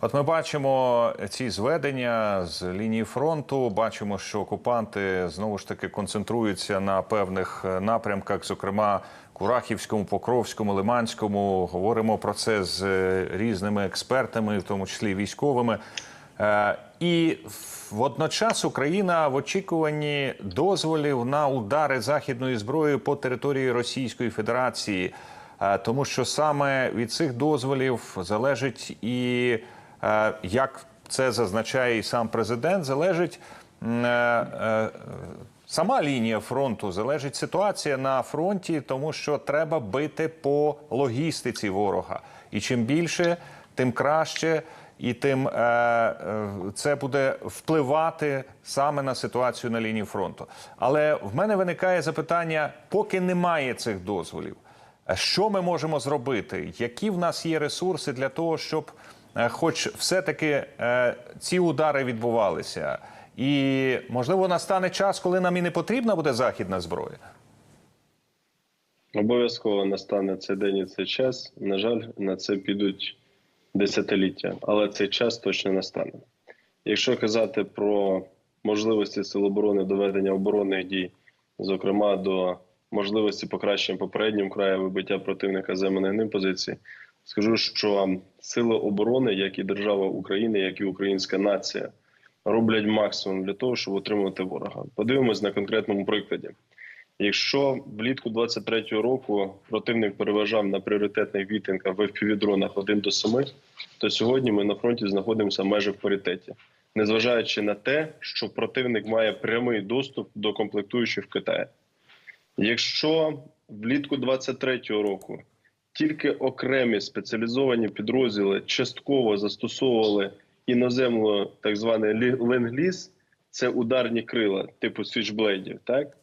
От ми бачимо ці зведення з лінії фронту. Бачимо, що окупанти знову ж таки концентруються на певних е, напрямках, зокрема Курахівському, Покровському, Лиманському. Говоримо про це з е, різними експертами, в тому числі військовими. Е, І водночас Україна в очікуванні дозволів на удари західною зброєю по території Російської Федерації, тому що саме від цих дозволів залежить і як це зазначає і сам президент, залежить е, е, сама лінія фронту, залежить ситуація на фронті, тому що треба бити по логістиці ворога. І чим більше, тим краще. І тим е, е, це буде впливати саме на ситуацію на лінії фронту. Але в мене виникає запитання: поки немає цих дозволів, е, що ми можемо зробити? Які в нас є ресурси для того, щоб, е, хоч все-таки е, ці удари відбувалися? І можливо настане час, коли нам і не потрібна буде західна зброя. Обов'язково настане цей день і цей час. На жаль, на це підуть десятиліття, але цей час точно настане. Якщо казати про можливості Сил оборони доведення оборонних дій, зокрема до можливості покращення попереднім краю вибиття противника земельних позицій, скажу, що сили оборони, як і держава України, як і українська нація, роблять максимум для того, щоб отримувати ворога. Подивимось на конкретному прикладі. Якщо влітку 23-го року противник переважав на пріоритетних відтинках в FPV-дронах 1 до 7, то сьогодні ми на фронті знаходимося майже в паритеті, незважаючи на те, що противник має прямий доступ до комплектуючих в Китаї. Якщо влітку 23-го року тільки окремі спеціалізовані підрозділи частково застосовували іноземну так званий ленд-ліз, це ударні крила типу свічблейдів, так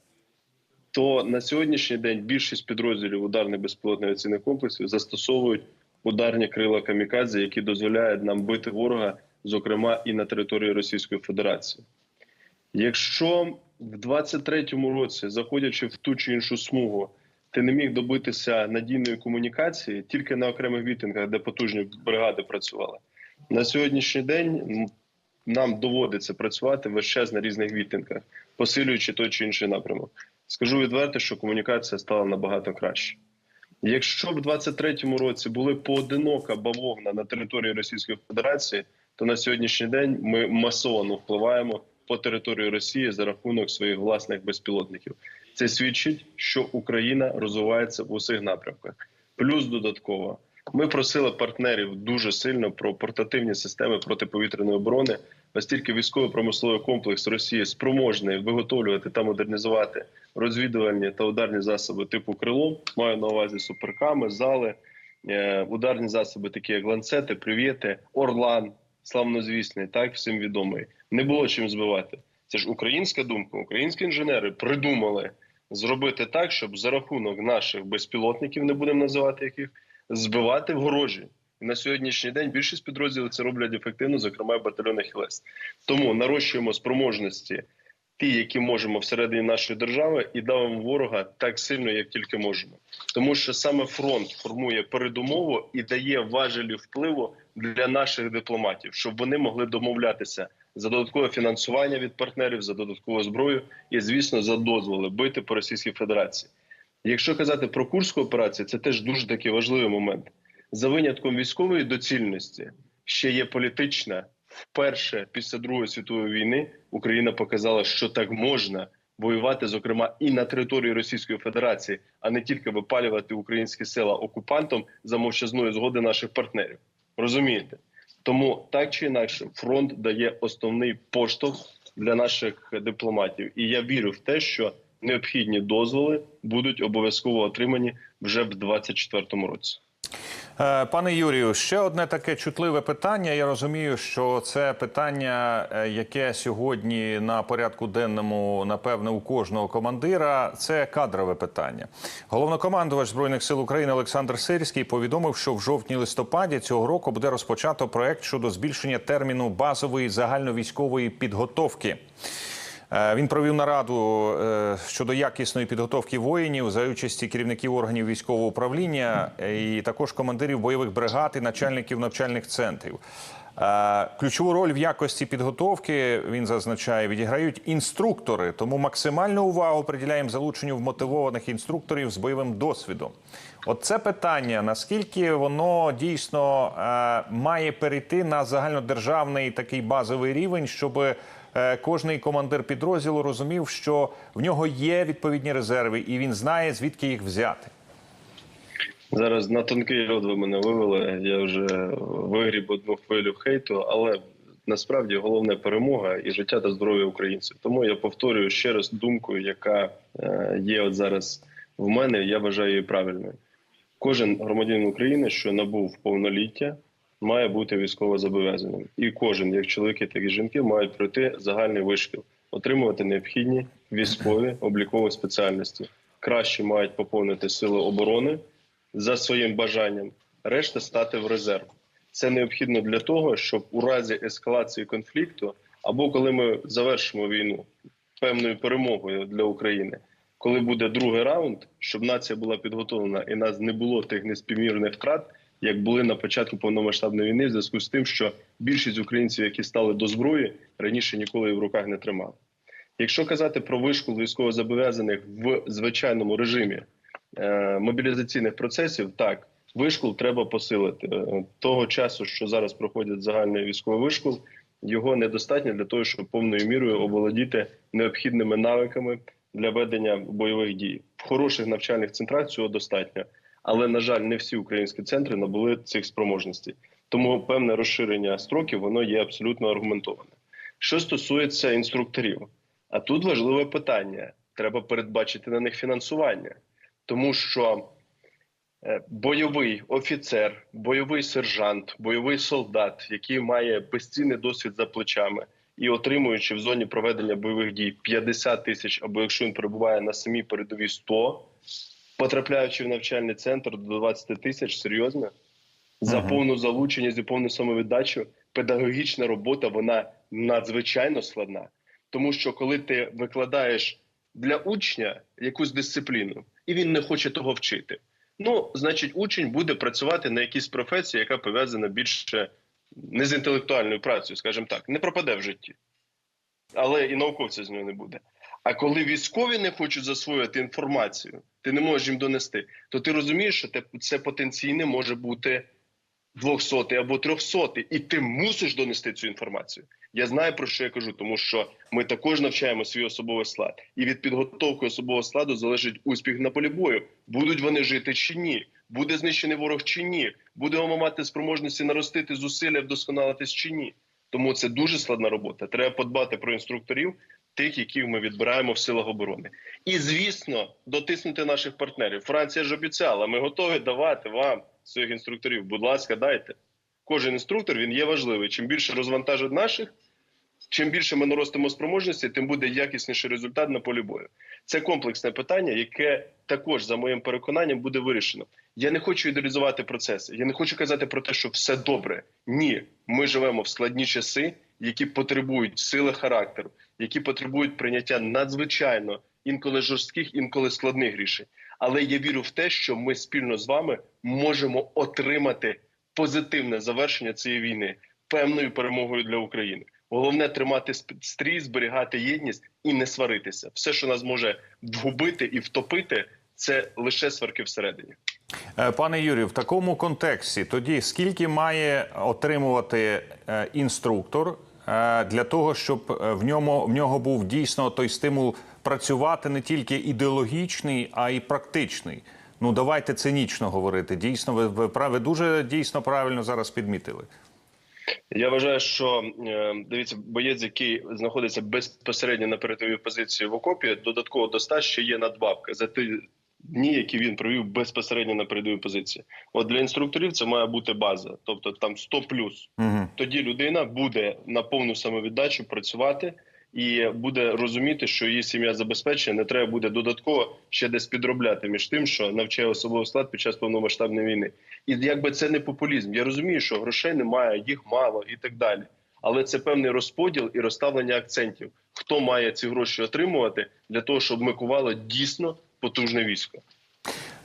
то на сьогоднішній день більшість підрозділів ударних безпілотних авіаційних комплексів застосовують ударні крила камікадзе, які дозволяють нам бити ворога, зокрема і на території Російської Федерації. Якщо в 23-му році, заходячи в ту чи іншу смугу, ти не міг добитися надійної комунікації тільки на окремих відтинках, де потужні бригади працювали, на сьогоднішній день нам доводиться працювати весь час на різних відтинках, посилюючи той чи інший напрямок. Скажу відверто, що комунікація стала набагато краще. Якщо в 23-му році були поодинока бавовна на території Російської Федерації, то на сьогоднішній день ми масово впливаємо по території Росії за рахунок своїх власних безпілотників. Це свідчить, що Україна розвивається в усіх напрямках. Плюс додатково ми просили партнерів дуже сильно про портативні системи протиповітряної оборони, оскільки військово-промисловий комплекс Росії спроможний виготовлювати та модернізувати розвідувальні та ударні засоби типу крило. Маю на увазі суперками, зали, е, ударні засоби, такі як ланцети, привіти, Орлан, славнозвісний, так всім відомий. Не було чим збивати. Це ж українська думка. Українські інженери придумали зробити так, щоб за рахунок наших безпілотників, не будемо називати яких, збивати вгорожі. І на сьогоднішній день більшість підрозділів це роблять ефективно, зокрема в батальйонах Хілес. Тому нарощуємо спроможності ті, які можемо всередині нашої держави, і давимо ворога так сильно, як тільки можемо. Тому що саме фронт формує передумову і дає важелі впливу для наших дипломатів, щоб вони могли домовлятися за додаткове фінансування від партнерів, за додаткову зброю і, звісно, за дозволи бити по Російській Федерації. Якщо казати про курську операцію, це теж дуже такий важливий момент. За винятком військової доцільності ще є політична. Вперше після Другої світової війни Україна показала, що так можна воювати, зокрема, і на території Російської Федерації, а не тільки випалювати українські села окупантом за мовчазної згоди наших партнерів. Розумієте? Тому так чи інакше, фронт дає основний поштовх для наших дипломатів, і я вірю в те, що необхідні дозволи будуть обов'язково отримані вже в 2024 році. Е, Пане Юрію, ще одне таке чутливе питання. Я розумію, що це питання, е, яке сьогодні на порядку денному, напевне, у кожного командира. Це кадрове питання. Головнокомандувач збройних сил України Олександр Сирський повідомив, що в жовтні-листопаді цього року буде розпочато проект щодо збільшення терміну базової загальновійськової підготовки. Е, Він провів нараду е, щодо якісної підготовки воїнів за участі керівників органів військового управління і також командирів бойових бригад і начальників навчальних центрів. Е, Ключову роль в якості підготовки він зазначає, відіграють інструктори. Тому максимальну увагу приділяємо залученню вмотивованих інструкторів з бойовим досвідом. От це питання: наскільки воно дійсно має перейти на загальнодержавний такий базовий рівень, щоб кожний командир підрозділу розумів, що в нього є відповідні резерви, і він знає звідки їх взяти. Зараз на тонкий льод ви мене вивели. Я вже вигріб одну хвилю хейту, але насправді головне перемога і життя та здоров'я українців. Тому я повторюю ще раз думку, яка е, є от зараз в мене. Я вважаю її правильною. Кожен громадянин України, що набув повноліття, має бути військово зобов'язаним. І кожен, як чоловіки, так і жінки, мають пройти загальний вишкіл, отримувати необхідні військові облікові спеціальності. Краще мають поповнити сили оборони за своїм бажанням, решта стати в резерв. Це необхідно для того, щоб у разі ескалації конфлікту, або коли ми завершимо війну певною перемогою для України, коли буде другий раунд, щоб нація була підготовлена і нас не було тих неспівмірних втрат, як були на початку повномасштабної війни, в зв'язку з тим, що більшість українців, які стали до зброї, раніше ніколи в руках не тримали. Якщо казати про вишкол військовозобов'язаних в звичайному режимі е, мобілізаційних процесів, так вишкол треба посилити Е, того часу, що зараз проходить загальний військовий вишкол. Його недостатньо для того, щоб повною мірою оволодіти необхідними навиками для ведення бойових дій. В хороших навчальних центрах цього достатньо, але на жаль, не всі українські центри набули цих спроможностей. Тому певне розширення строків воно є абсолютно аргументоване. Що стосується інструкторів, а тут важливе питання: треба передбачити на них фінансування, тому що е, бойовий офіцер, бойовий сержант, бойовий солдат, який має безцінний досвід за плечами і отримуючи в зоні проведення бойових дій 50 тисяч, або якщо він перебуває на самій передовій 100, потрапляючи в навчальний центр до 20 тисяч, серйозно за Ага. повну залученість і повну самовіддачу, педагогічна робота вона надзвичайно складна. Тому що коли ти викладаєш для учня якусь дисципліну, і він не хоче того вчити, ну значить, учень буде працювати на якійсь професії, яка пов'язана більше не з інтелектуальною працею, скажімо так, не пропаде в житті, але і науковця з нього не буде. А коли військові не хочуть засвоїти інформацію, ти не можеш їм донести, то ти розумієш, що це потенційне може бути 200 або 300, і ти мусиш донести цю інформацію. Я знаю про що я кажу, тому що ми також навчаємо свій особовий склад, і від підготовки особового складу залежить успіх на полі бою. Будуть вони жити чи ні? Буде знищений ворог чи ні? Будемо мати спроможності наростити зусилля, вдосконалитись чи ні? Тому це дуже складна робота. Треба подбати про інструкторів, тих, яких ми відбираємо в силах оборони. І звісно, дотиснути наших партнерів. Франція ж обіцяла, ми готові давати вам своїх інструкторів. Будь ласка, дайте. Кожен інструктор він є важливий. Чим більше розвантажить наших, чим більше ми наростимо спроможності, тим буде якісніший результат на полі бою. Це комплексне питання, яке також, за моїм переконанням, буде вирішено. Я не хочу ідеалізувати процеси. Я не хочу казати про те, що все добре. Ні, ми живемо в складні часи, які потребують сили характеру, які потребують прийняття надзвичайно інколи жорстких, інколи складних рішень. Але я вірю в те, що ми спільно з вами можемо отримати позитивне завершення цієї війни певною перемогою для України. Головне тримати стрій, зберігати єдність і не сваритися. Все, що нас може вгубити і втопити, це лише сварки всередині. Е, Пане Юрію, в такому контексті тоді скільки має отримувати е, інструктор для того, щоб е, в ньому в нього був дійсно той стимул працювати не тільки ідеологічний, а й практичний. Ну давайте цинічно говорити. Дійсно, ви, ви праві дуже дійсно правильно зараз підмітили. Я вважаю, що е, дивіться, боєць, який знаходиться безпосередньо на передовій позиції в окопі, додатково до 100 ще є надбавка за ті дні, які він провів безпосередньо на передовій позиції. От для інструкторів це має бути база, тобто там 100 плюс. Угу. Тоді людина буде на повну самовіддачу працювати і буде розуміти, що її сім'я забезпечена. Не треба буде додатково ще десь підробляти між тим, що навчає особовий склад під час повномасштабної війни. І якби це не популізм. Я розумію, що грошей немає, їх мало і так далі. Але це певний розподіл і розставлення акцентів. Хто має ці гроші отримувати для того, щоб ми кували дійсно потужне військо?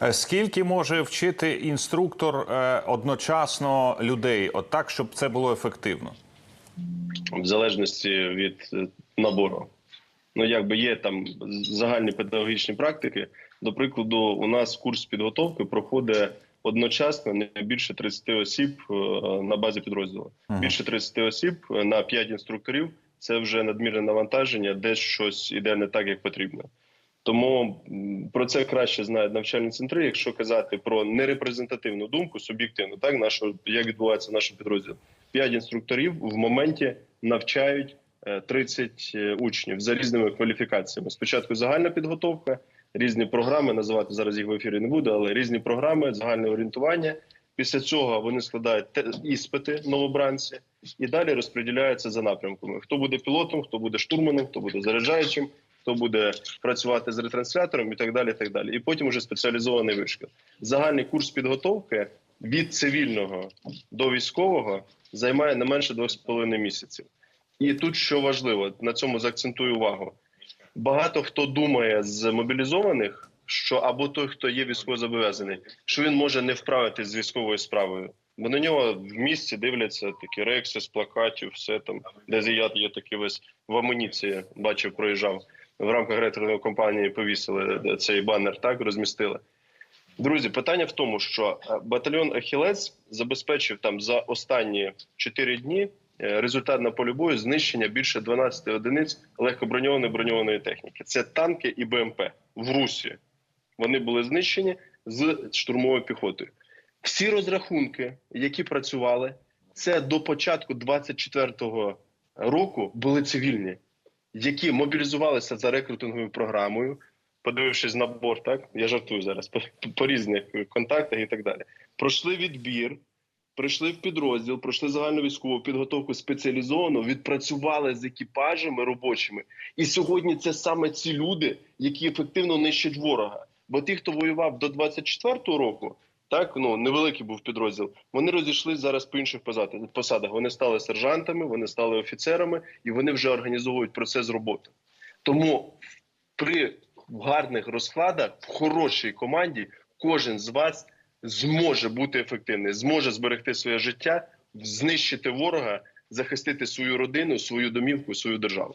Е, Скільки може вчити інструктор е, одночасно людей, от так, щоб це було ефективно? в залежності від е, набору. Ну, якби є там загальні педагогічні практики. До прикладу, у нас курс підготовки проходить одночасно не більше 30 осіб на базі підрозділу. Більше 30 осіб на 5 інструкторів це вже надмірне навантаження, десь щось іде не так, як потрібно. Тому про це краще знають навчальні центри. Якщо казати про нерепрезентативну думку, суб'єктивну, так нашого як відбувається наш підрозділ. П'ять інструкторів в моменті навчають е, 30 учнів за різними кваліфікаціями. Спочатку загальна підготовка, різні програми. Називати зараз їх в ефірі не буду, але різні програми, загальне орієнтування. Після цього вони складають іспити новобранці і далі розподіляються за напрямками. Хто буде пілотом, хто буде штурманом, хто буде заряджаючим, хто буде працювати з ретранслятором і так далі. І так далі. І потім уже спеціалізований вишкіл. Загальний курс підготовки від цивільного до військового займає не менше 2,5 місяців. І тут що важливо, на цьому заакцентую увагу. Багато хто думає з мобілізованих, що або той, хто є військовозобов'язаний, що він може не вправитись з військовою справою. Бо на нього в місті дивляться такі рекси з плакатів, все там, де зіят є такий весь в амуніції, бачив, проїжджав. В рамках рейтингової компанії повісили цей банер, так розмістили. Друзі, питання в тому, що е, батальйон Ахілець забезпечив там за останні 4 дні е, результат на полі бою знищення більше 12 одиниць легкоброньованої броньованої техніки. Це танки і БМП в Русі. Вони були знищені з штурмовою піхотою. Всі розрахунки, які працювали, це до початку 24-го року були цивільні, які мобілізувалися за рекрутинговою програмою, подивившись набор, так я жартую зараз по, по різних контактах і так далі. Пройшли відбір, прийшли в підрозділ, пройшли загальну військову підготовку спеціалізовану, відпрацювали з екіпажами робочими. І сьогодні це саме ці люди, які ефективно нищать ворога. Бо ті, хто воював до 24-го року, так ну невеликий був підрозділ. Вони розійшлися зараз по інших посадах. Вони стали сержантами, вони стали офіцерами, і вони вже організовують процес роботи. Тому при гарних розкладах в хорошій команді кожен з вас зможе бути ефективним, зможе зберегти своє життя, знищити ворога, захистити свою родину, свою домівку, свою державу.